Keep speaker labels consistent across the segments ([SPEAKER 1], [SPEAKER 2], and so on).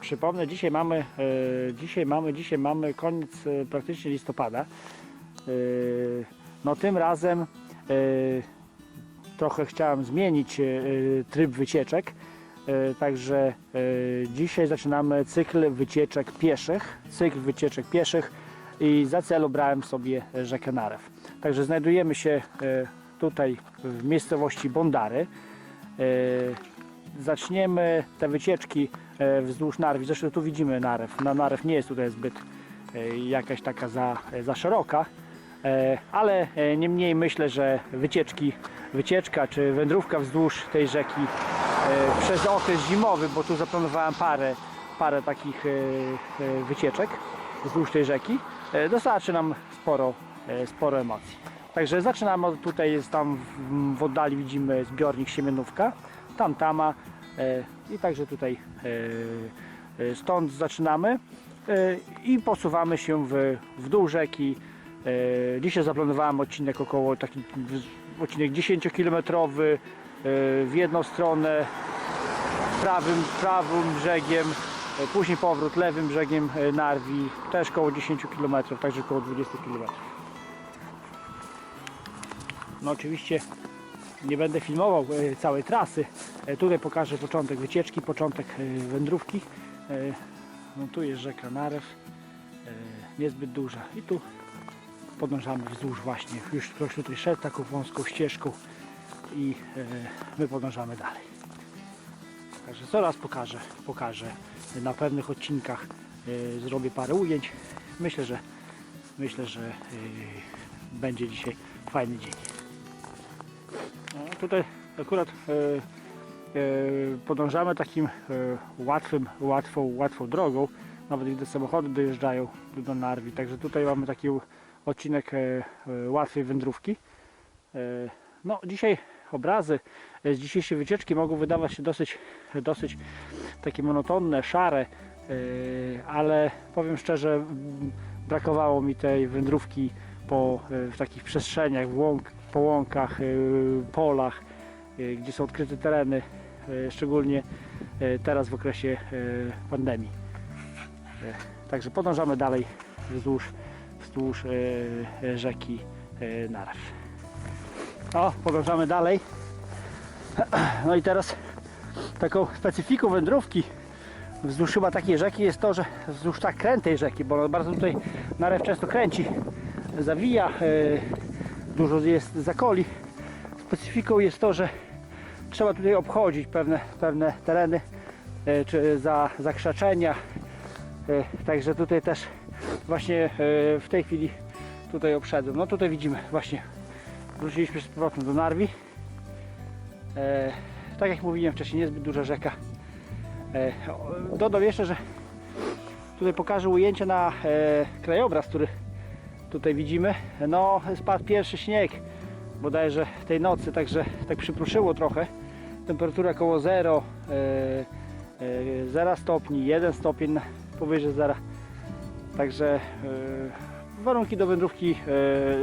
[SPEAKER 1] Przypomnę, dzisiaj mamy, e, dzisiaj mamy, dzisiaj mamy koniec e, praktycznie listopada. E, no tym razem trochę chciałem zmienić tryb wycieczek. Także dzisiaj zaczynamy cykl wycieczek pieszych. Cykl wycieczek pieszych i za cel obrałem sobie rzekę Narew. Także znajdujemy się tutaj w miejscowości Bondary. Zaczniemy te wycieczki wzdłuż Narwi. Zresztą tu widzimy Narew. Na Narew nie jest tutaj zbyt e, jakaś taka za, za szeroka, e, ale e, niemniej myślę, że wycieczki, wycieczka czy wędrówka wzdłuż tej rzeki e, przez okres zimowy, bo tu zaplanowałem parę, parę takich e, e, wycieczek wzdłuż tej rzeki, e, dostarczy nam sporo, e, sporo emocji. Także zaczynamy od tutaj, jest tam w, oddali widzimy zbiornik Siemienówka, tam tama e, i także tutaj e, e, stąd zaczynamy e, i posuwamy się w, w dół rzeki. E, dzisiaj zaplanowałem odcinek około taki odcinek 10 km w jedną stronę prawym, prawym brzegiem, e, później powrót lewym brzegiem e, Narwi, też około 10 km, także około 20 km. No oczywiście nie będę filmował e, całej trasy. E, Tutaj pokażę początek wycieczki, początek e, wędrówki. No tu jest rzeka Narew, niezbyt duża i tu podążamy wzdłuż właśnie. Już ktoś tutaj szedł taką wąską ścieżką i my podążamy dalej. Także coraz pokażę, pokażę na pewnych odcinkach zrobię parę ujęć. Myślę, że myślę, że będzie dzisiaj fajny dzień. Tutaj akurat e, e, podążamy takim e, łatwym, łatwą, łatwą drogą. Nawet gdy samochody dojeżdżają do Narwi. Także tutaj mamy taki odcinek łatwej wędrówki. No dzisiaj obrazy z dzisiejszej wycieczki mogą wydawać się dosyć, dosyć takie monotonne, szare, ale powiem szczerze, brakowało mi tej wędrówki po w takich przestrzeniach, w łąk, po łąkach, e, polach, e, gdzie są odkryte tereny, e, szczególnie teraz w okresie pandemii. Także podążamy dalej wzdłuż, wzdłuż rzeki Narew. O, podążamy dalej. No i teraz taką specyfiką wędrówki wzdłuż chyba takiej rzeki jest to, że wzdłuż tak krętej rzeki, bo bardzo tutaj narew często kręci, zawija, dużo jest zakoli. Specyfiką jest to, że trzeba tutaj obchodzić pewne, pewne tereny, e, czy za, zakrzaczenia. E, Także tutaj też właśnie e, w tej chwili tutaj obszedłem. No tutaj widzimy właśnie wróciliśmy z powrotem do Narwi. Tak jak mówiłem wcześniej, niezbyt duża rzeka. Dodam jeszcze, że tutaj pokażę ujęcie na krajobraz, który tutaj widzimy. No, spadł pierwszy śnieg bodajże tej nocy, także tak przypruszyło trochę. Temperatura około 0, e, e, 0 stopni, 1 stopień powyżej 0. Także e, warunki do wędrówki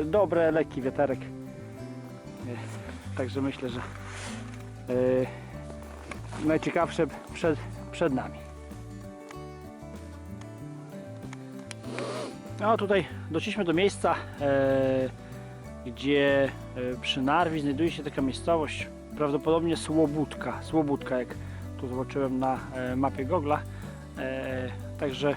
[SPEAKER 1] e, dobre, lekki wiaterek. E, Także myślę, że najciekawsze przed, przed nami. No tutaj doszliśmy do miejsca, e, gdzie e, przy Narwi znajduje się taka miejscowość, prawdopodobnie Słobudka. Słobudka, jak tu zobaczyłem na e, mapie Google'a. E, także,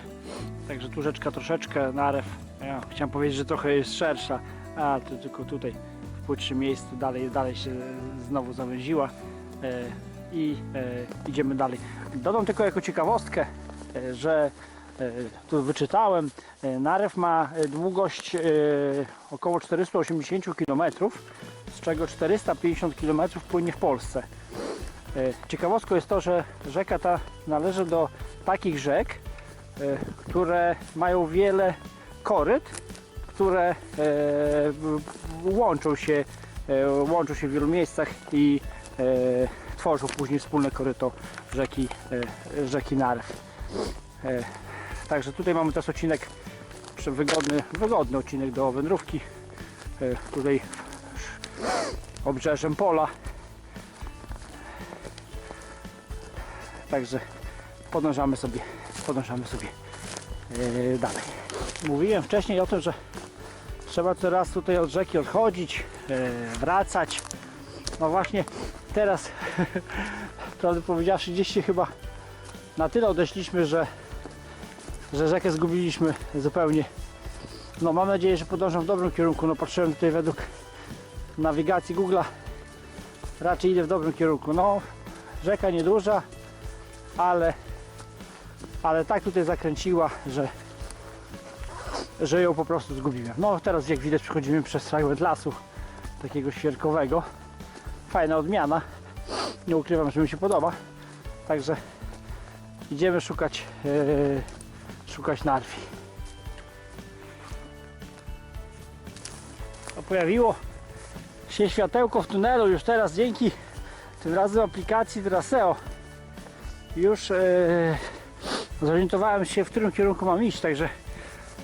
[SPEAKER 1] także tu rzeczka troszeczkę, Narew, ja chciałem powiedzieć, że trochę jest szersza, a to tylko tutaj w płytszym miejscu dalej, dalej się znowu zawęziła e, i e, idziemy dalej. Dodam tylko jako ciekawostkę, e, że e, tu wyczytałem, e, Narew ma e, długość e, około 480 km, z czego 450 km płynie w Polsce. E, Ciekawostką jest to, że rzeka ta należy do takich rzek, e, które mają wiele koryt, które e, łączą się, e, łączą się w wielu miejscach i e, tworzą później wspólne koryto rzeki, e, rzeki Narew. Także tutaj mamy też odcinek, wygodny, wygodny odcinek do wędrówki. E, Tutaj obrzeżem pola. Także podążamy sobie podążamy sobie e, dalej. Mówiłem wcześniej o tym, że trzeba teraz tutaj od rzeki odchodzić, e, wracać. No właśnie teraz, prawdę powiedziawszy, gdzieś się chyba na tyle odeszliśmy, że, że rzekę zgubiliśmy zupełnie. No mam nadzieję, że podążam w dobrym kierunku. No patrzyłem tutaj według nawigacji Google'a. Raczej idę w dobrym kierunku. No rzeka nieduża, ale, ale tak tutaj zakręciła, że, że ją po prostu zgubiłem. No teraz jak widać przechodzimy przez fragment lasu takiego świerkowego. Fajna odmiana. Nie ukrywam, że mi się podoba. Także idziemy szukać, yy, szukać narwi. O, pojawiło się światełko w tunelu już teraz dzięki tym razem aplikacji Traseo już e, zorientowałem się w którym kierunku mam iść także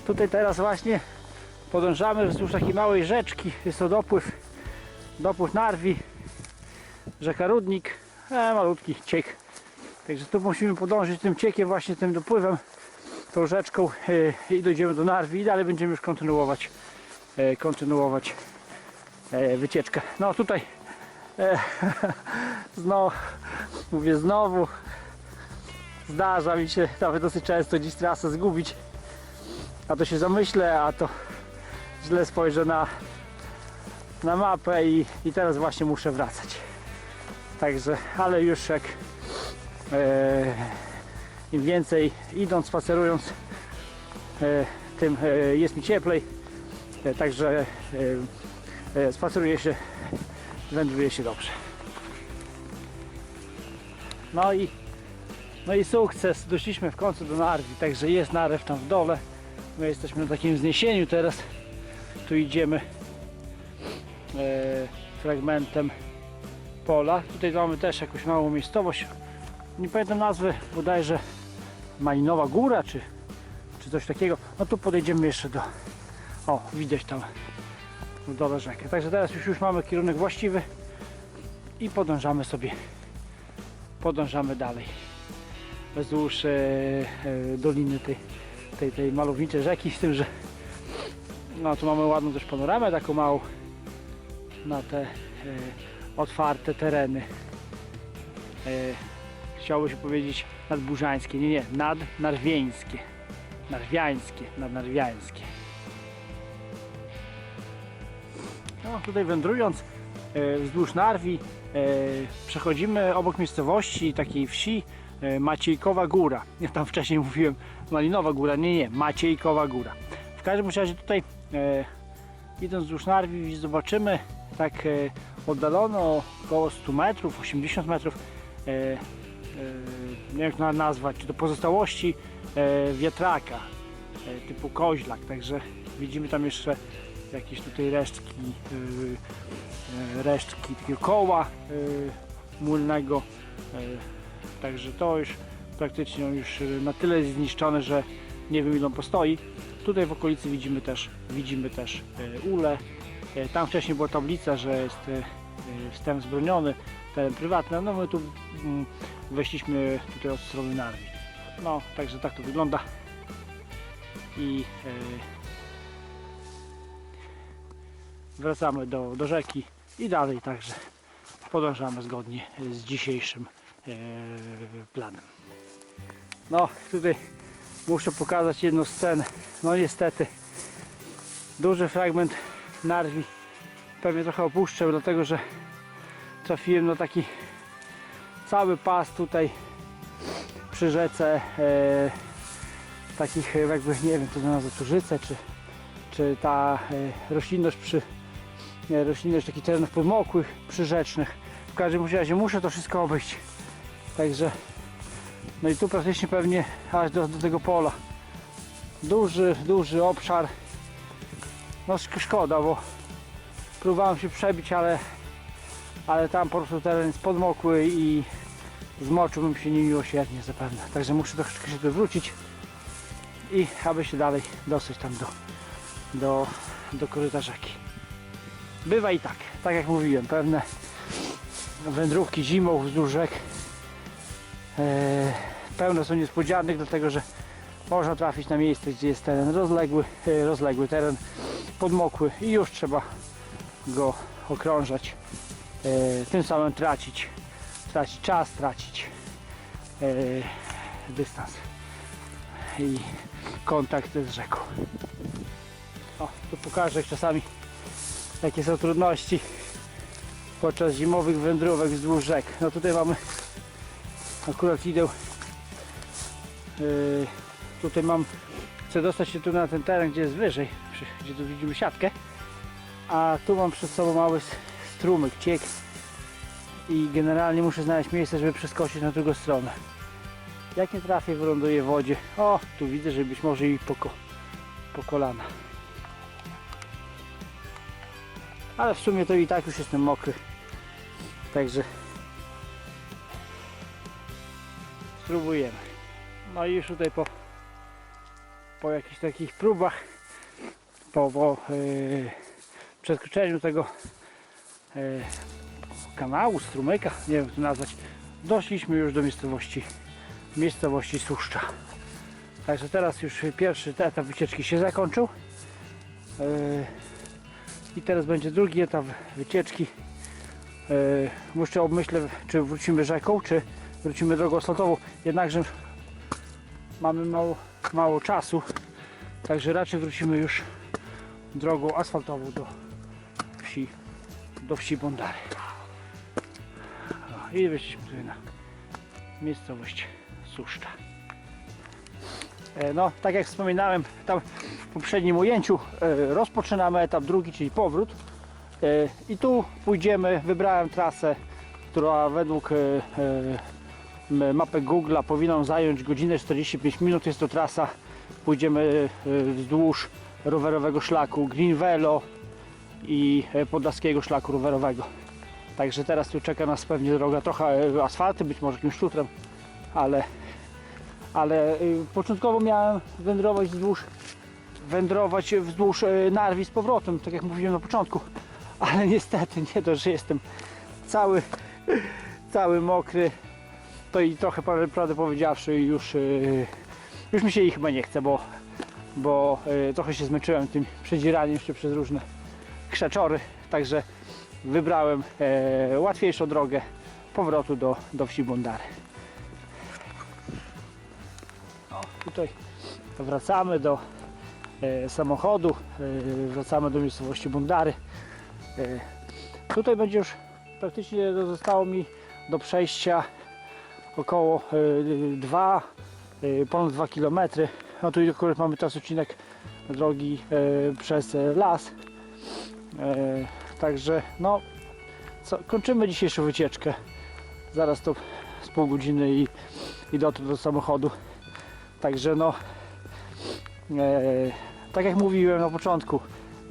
[SPEAKER 1] tutaj teraz właśnie podążamy wzdłuż takiej małej rzeczki. Jest to dopływ dopływ Narwi rzeka Rudnik e, malutki ciek. Także tu musimy podążyć tym ciekiem właśnie tym dopływem tą rzeczką e, i dojdziemy do Narwi dalej będziemy już kontynuować e, kontynuować e, wycieczkę. No tutaj znowu, mówię znowu, zdarza mi się nawet dosyć często dziś trasę zgubić. A to się zamyślę, a to źle spojrzę na, na mapę i, i teraz właśnie muszę wracać. Także, ale już jak e, im więcej idąc, spacerując, e, tym e, jest mi cieplej. E, Także spaceruje się, wędruje się dobrze. No i, no i sukces, doszliśmy w końcu do Narwi, także jest narew tam w dole. My jesteśmy na takim wzniesieniu teraz. Tu idziemy fragmentem pola. Tutaj mamy też jakąś małą miejscowość. Nie pamiętam nazwy, bodajże Malinowa Góra, czy, czy coś takiego. No tu podejdziemy jeszcze do, o, widać tam w dole rzekę. Także teraz już, już mamy kierunek właściwy i podążamy sobie, podążamy dalej wzdłuż e, e, doliny tej, tej, tej malowniczej rzeki, z tym, że no tu mamy ładną też panoramę taką małą na te e, otwarte tereny. E, chciałoby się powiedzieć nadburzańskie, nie, nie, nadnarwieńskie, narwiańskie, nadnarwiańskie. No, tutaj wędrując e, wzdłuż Narwi e, przechodzimy obok miejscowości takiej wsi e, Maciejkowa Góra. Ja tam wcześniej mówiłem Malinowa Góra, nie, nie, Maciejkowa Góra. W każdym razie tutaj e, idąc wzdłuż Narwi zobaczymy tak e, oddalono około 100 metrów, 80 metrów e, nie wiem jak to nazwać, czy to pozostałości e, wiatraka e, typu koźlak, także widzimy tam jeszcze jakieś tutaj resztki, resztki takiego koła młynnego. y, Także to już praktycznie już na tyle jest zniszczone, że nie wiem ile on postoi. Tutaj w okolicy widzimy też, widzimy też ule. Tam wcześniej była tablica, że jest wstęp zbroniony, teren prywatny. No my tu mm, weszliśmy tutaj od strony Narwi. No, także tak to wygląda. I y, wracamy do, do rzeki i dalej także podążamy zgodnie z dzisiejszym e, planem. No tutaj muszę pokazać jedną scenę. No niestety duży fragment narwi pewnie trochę opuszczę, dlatego że trafiłem na taki cały pas tutaj przy rzece e, takich jakby nie wiem to nazwa turzyce czy, czy ta e, roślinność przy nie, roślinność takich terenów podmokłych, przyrzecznych. W każdym razie muszę to wszystko obejść. Także no i tu praktycznie pewnie aż do, do tego pola. Duży, duży obszar. No sz- szkoda, bo próbowałem się przebić, ale ale tam po prostu teren jest podmokły i zmoczyłbym się niemiłosiernie zapewne. Także muszę troszeczkę się wywrócić i aby się dalej dostać tam do, do, do koryta rzeki. Bywa i tak, tak jak mówiłem, pewne wędrówki zimą wzdłuż rzek e, pełne są niespodzianek, dlatego że można trafić na miejsce, gdzie jest teren rozległy, e, rozległy teren podmokły i już trzeba go okrążać. E, tym samym tracić, tracić czas, tracić e, dystans i kontakt z rzeką. O, tu pokażę czasami jakie są trudności podczas zimowych wędrówek wzdłuż rzek. No tutaj mamy akurat idę yy, tutaj mam chcę dostać się tu na ten teren gdzie jest wyżej gdzie tu widzimy siatkę a tu mam przed sobą mały strumyk, ciek. I generalnie muszę znaleźć miejsce żeby przeskoczyć na drugą stronę. Jak nie trafię wyląduję w wodzie. O tu widzę że być może i po, po kolana ale w sumie to i tak już jestem mokry. Także spróbujemy. No i już tutaj po po jakichś takich próbach po, po yy, przekroczeniu tego yy, kanału, strumyka, nie wiem jak to nazwać doszliśmy już do miejscowości miejscowości Suszcza. Także teraz już pierwszy etap wycieczki się zakończył. Yy, i teraz będzie drugi etap wycieczki. Yy, jeszcze obmyślę czy wrócimy rzeką czy wrócimy drogą asfaltową jednakże mamy mało, mało czasu także raczej wrócimy już drogą asfaltową do wsi do wsi Bondary i wyszliśmy tutaj na miejscowość Suszcza. E, no tak jak wspominałem tam w poprzednim ujęciu e, rozpoczynamy etap drugi czyli powrót. E, i tu pójdziemy wybrałem trasę która według e, e, m- mapę Google'a powinna zająć godzinę 45 minut. Jest to trasa, pójdziemy wzdłuż rowerowego szlaku Green Velo i e, podlaskiego szlaku rowerowego. Także teraz tu czeka nas pewnie droga trochę e, asfalty, być może jakimś szutrem, ale, ale e, początkowo miałem wędrować wzdłuż wędrować wzdłuż Narwi z powrotem, tak jak mówiłem na początku, ale niestety nie dość, że jestem cały cały mokry, to i trochę pra- prawdę powiedziawszy już, już mi się ich chyba nie chce, bo, bo trochę się zmęczyłem tym przedzieraniem się przez różne krzaczory, także wybrałem e, łatwiejszą drogę powrotu do, do wsi Bondary. O, tutaj wracamy do e, samochodu, e, wracamy do miejscowości Bondary. E, tutaj będzie już praktycznie zostało mi do przejścia około 2, ponad 2 km. No tu akurat mamy teraz odcinek drogi e, przez e, las. E, Także no co, kończymy dzisiejszą wycieczkę. Zaraz to z pół godziny i, i dotrę do samochodu. Także no e, tak jak mówiłem na początku,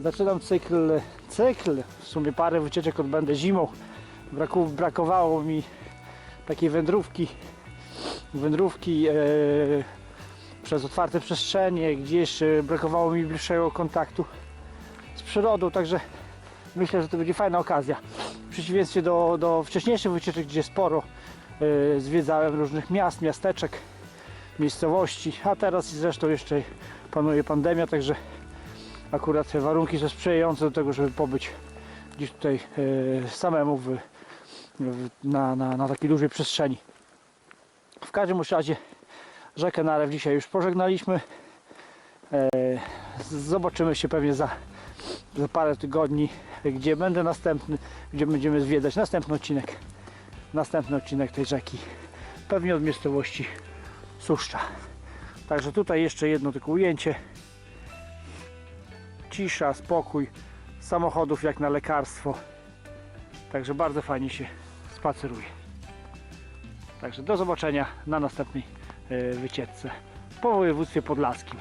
[SPEAKER 1] zaczynam cykl, cykl, w sumie parę wycieczek odbędę zimą. Braku, brakowało mi takiej wędrówki, wędrówki e, przez otwarte przestrzenie, gdzieś e, brakowało mi bliższego kontaktu przyrodą, także myślę, że to będzie fajna okazja. W przeciwieństwie do, do wcześniejszych wycieczek, gdzie sporo e, zwiedzałem różnych miast, miasteczek, miejscowości, a teraz zresztą jeszcze panuje pandemia, także akurat warunki są sprzyjające do tego, żeby pobyć gdzieś tutaj e, samemu w, w, na, na, na takiej dużej przestrzeni. W każdym razie rzekę Narew dzisiaj już pożegnaliśmy. E, zobaczymy się pewnie za, za parę tygodni, gdzie będę następny, gdzie będziemy zwiedzać następny odcinek. Następny odcinek tej rzeki. Pewnie od miejscowości Suszcza. Także tutaj jeszcze jedno tylko ujęcie. Cisza, spokój, samochodów jak na lekarstwo. Także bardzo fajnie się spaceruje. Także do zobaczenia na następnej e, wycieczce po województwie podlaskim.